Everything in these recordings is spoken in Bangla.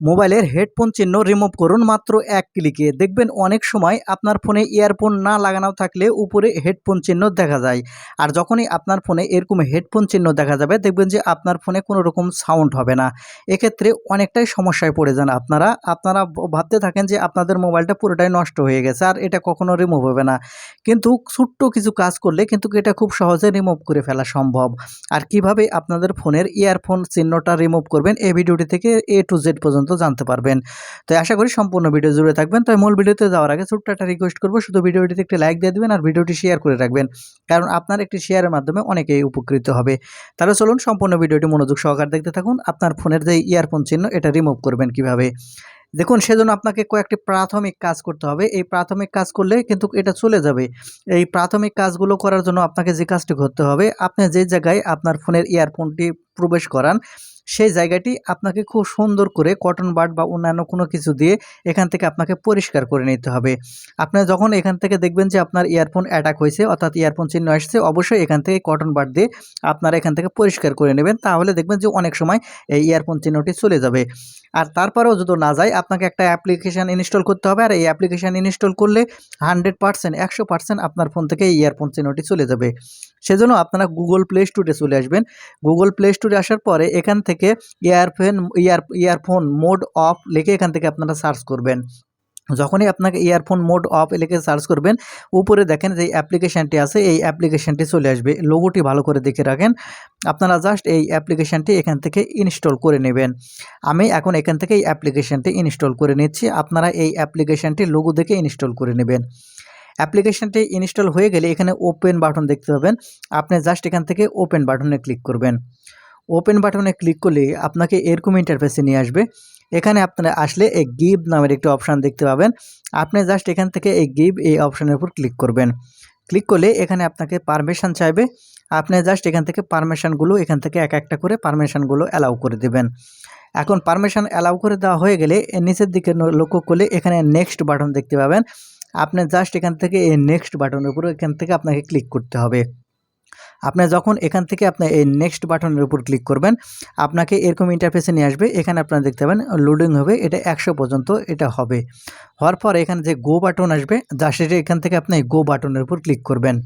মোবাইলের হেডফোন চিহ্ন রিমুভ করুন মাত্র এক ক্লিকে। দেখবেন অনেক সময় আপনার ফোনে ইয়ারফোন না লাগানো থাকলে উপরে হেডফোন চিহ্ন দেখা যায়। আর যখনই আপনার ফোনে এরকম হেডফোন চিহ্ন দেখা যাবে, দেখবেন যে আপনার ফোনে কোনো রকম সাউন্ড হবে না। এক্ষেত্রে অনেকটাই সমস্যায় পড়ে যান আপনারা। আপনারা ভাবতে থাকেন যে আপনাদের মোবাইলটা পুরোটাই নষ্ট হয়ে গেছে আর এটা কখনো রিমুভ হবে না। কিন্তু ছোট্ট কিছু কাজ করলে কিন্তু এটা খুব সহজে রিমুভ করে ফেলা সম্ভব। আর কীভাবে আপনাদের ফোনের ইয়ারফোন চিহ্নটা রিমুভ করবেন এই ভিডিওটি থেকে এ টু জেড পর্যন্ত জানতে পারবেন। তো আশা করি সম্পূর্ণ ভিডিও জুড়ে থাকবেন। তো মূল ভিডিওতে যাওয়ার আগে ছোট্ট একটা রিকোয়েস্ট করব, শুধু ভিডিওটিতে একটি লাইক দিয়ে দেবেন আর ভিডিওটি শেয়ার করে রাখবেন। কারণ আপনার একটি শেয়ারের মাধ্যমে অনেকেই উপকৃত হবে। তাহলে চলুন সম্পূর্ণ ভিডিওটি মনোযোগ সহকার দেখতে থাকুন। আপনার ফোনের যে ইয়ারফোন চিহ্ন, এটা রিমুভ করবেন কীভাবে? দেখুন, সেজন্য আপনাকে কয়েকটি প্রাথমিক কাজ করতে হবে। এই প্রাথমিক কাজ করলে কিন্তু এটা চলে যাবে। এই প্রাথমিক কাজগুলো করার জন্য আপনাকে যে কাজটি করতে হবে, আপনি যে জায়গায় আপনার ফোনের ইয়ারফোনটি প্রবেশ করান সেই জায়গাটি আপনাকে খুব সুন্দর করে কটন বাড বা অন্যান্য কোনো কিছু দিয়ে এখান থেকে আপনাকে পরিষ্কার করে নিতে হবে। আপনি যখন এখান থেকে দেখবেন যে আপনার ইয়ারফোন অ্যাটাক হয়েছে, অর্থাৎ ইয়ারফোন চিহ্ন আসছে, অবশ্যই এখান থেকে কটন বাড দিয়ে আপনারা এখান থেকে পরিষ্কার করে নেবেন। তাহলে দেখবেন যে অনেক সময় এই ইয়ারফোন চিহ্নটি চলে যাবে। আর তারপরেও যদি না যায়, আপনাকে একটা অ্যাপ্লিকেশান ইনস্টল করতে হবে। আর এই অ্যাপ্লিকেশান ইনস্টল করলে হান্ড্রেড পার্সেন্ট একশো পার্সেন্ট আপনার ফোন থেকে এই ইয়ারফোন চিহ্নটি চলে যাবে। সেজন্য আপনারা গুগল প্লে স্টোরে চলে আসবেন। গুগল প্লে স্টোরে আসার পরে এখান থেকে earphone ear earphone mode off লিখে এখান থেকে আপনারা সার্চ করবেন। যখনই আপনাকে ইয়ারফোন মোড অফ লিখে সার্চ করবেন, উপরে দেখেন যে অ্যাপ্লিকেশানটি আছে, এই অ্যাপ্লিকেশানটি চলে আসবে। লোগোটি ভালো করে দেখে রাখেন। আপনারা জাস্ট এই অ্যাপ্লিকেশানটি এখান থেকে ইনস্টল করে নেবেন। আমি এখন এখান থেকে এই অ্যাপ্লিকেশানটি ইনস্টল করে নিচ্ছি। আপনারা এই অ্যাপ্লিকেশানটি লোগো দেখে ইনস্টল করে নেবেন। অ্যাপ্লিকেশানটি ইনস্টল হয়ে গেলে এখানে ওপেন বাটন দেখতে পাবেন। আপনি জাস্ট এখান থেকে ওপেন বাটনে ক্লিক করবেন। ওপেন বাটনে ক্লিক করলে আপনাকে এরকম ইন্টারফেসে নিয়ে আসবে। এখানে আপনারা আসলে এই গিভ নামের একটি অপশান দেখতে পাবেন। আপনি জাস্ট এখান থেকে এই গিভ এই অপশানের উপর ক্লিক করবেন। ক্লিক করলে এখানে আপনাকে পারমিশন চাইবে। আপনি জাস্ট এখান থেকে পারমিশনগুলো এখান থেকে এক একটা করে পারমিশনগুলো অ্যালাউ করে দেবেন। এখন পারমিশন অ্যালাউ করে দেওয়া হয়ে গেলে নিচের দিকে লক্ষ্য করলে এখানে নেক্সট বাটন দেখতে পাবেন। আপনি জাস্ট এখান থেকে এই নেক্সট বাটনের উপর এখান থেকে আপনাকে ক্লিক করতে হবে। আপনি যখন এখান থেকে আপনি এই নেক্সট বাটনের উপর ক্লিক করবেন, আপনাকে এরকম ইন্টারফেসে নিয়ে আসবে। এখানে আপনারা দেখতে পাবেন লোডিং হবে, এটা একশো পর্যন্ত এটা হবে। হওয়ার পর এখানে যে গো বাটন আসবে, যা সেটা এখান থেকে আপনি গো বাটনের উপর ক্লিক করবেন।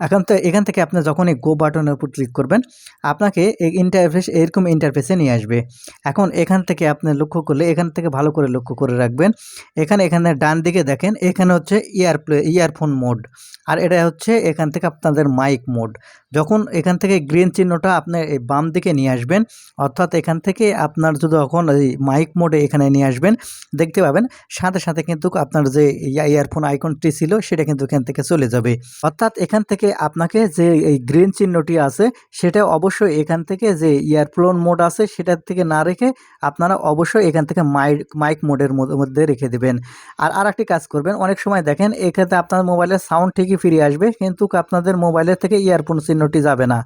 এখন তো এখান থেকে আপনি যখন এই গো বাটনের উপর ক্লিক করবেন, আপনাকে এই ইন্টারফেস এরকম ইন্টারফেসে নিয়ে আসবে। এখন এখান থেকে আপনি লক্ষ্য করলে, এখান থেকে ভালো করে লক্ষ্য করে রাখবেন। এখানে এখানে ডান দিকে দেখেন, এখানে হচ্ছে ইয়ার প্লে ইয়ারফোন মোড আর এটা হচ্ছে এখান থেকে আপনাদের মাইক মোড যখন এখান থেকে গ্রিন চিহ্নটা আপনি এই বাম দিকে নিয়ে আসবেন, অর্থাৎ এখান থেকে আপনার যদি যখন এই মাইক মোডে এখানে নিয়ে আসবেন, দেখতে পাবেন, সাথে সাথে কিন্তু আপনার যে ইয়া- ইয়ারফোন আইকনটি ছিল, সেটা কিন্তু এখান থেকে চলে যাবে। অর্থাৎ এখান থেকে আপনাকে যে এই গ্রিন চিহ্নটি আছে, সেটা অবশ্যই এখান থেকে যে ইয়ারফোন মোড আছে সেটার থেকে না রেখে আপনারা অবশ্যই এখান থেকে মাইক মাইক মোডের মধ্যে রেখে দেবেন। আর আর একটি কাজ করবেন, অনেক সময় দেখেন এখানে আপনার মোবাইলের সাউন্ড ঠিকই ফিরে আসবে, কিন্তু আপনাদের মোবাইলের থেকে ইয়ারফোন চিহ্নটি যাবে না।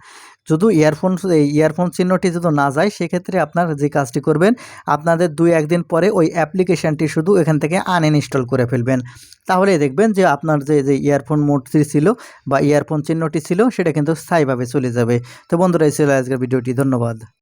শুধু ইয়ারফোন এই ইয়ারফোন চিহ্নটি যদি না যায়, সেক্ষেত্রে আপনার যে কাজটি করবেন, আপনাদের দুই একদিন পরে ওই অ্যাপ্লিকেশানটি শুধু এখান থেকে আনইনস্টল করে ফেলবেন। তাহলে দেখবেন যে আপনার যে যে ইয়ারফোন মোডটি ছিল বা ইয়ারফোন চিহ্নটি ছিল, সেটা কিন্তু স্থায়ীভাবে চলে যাবে। তো বন্ধুরা, এই ছিল আজকের ভিডিওটি। ধন্যবাদ।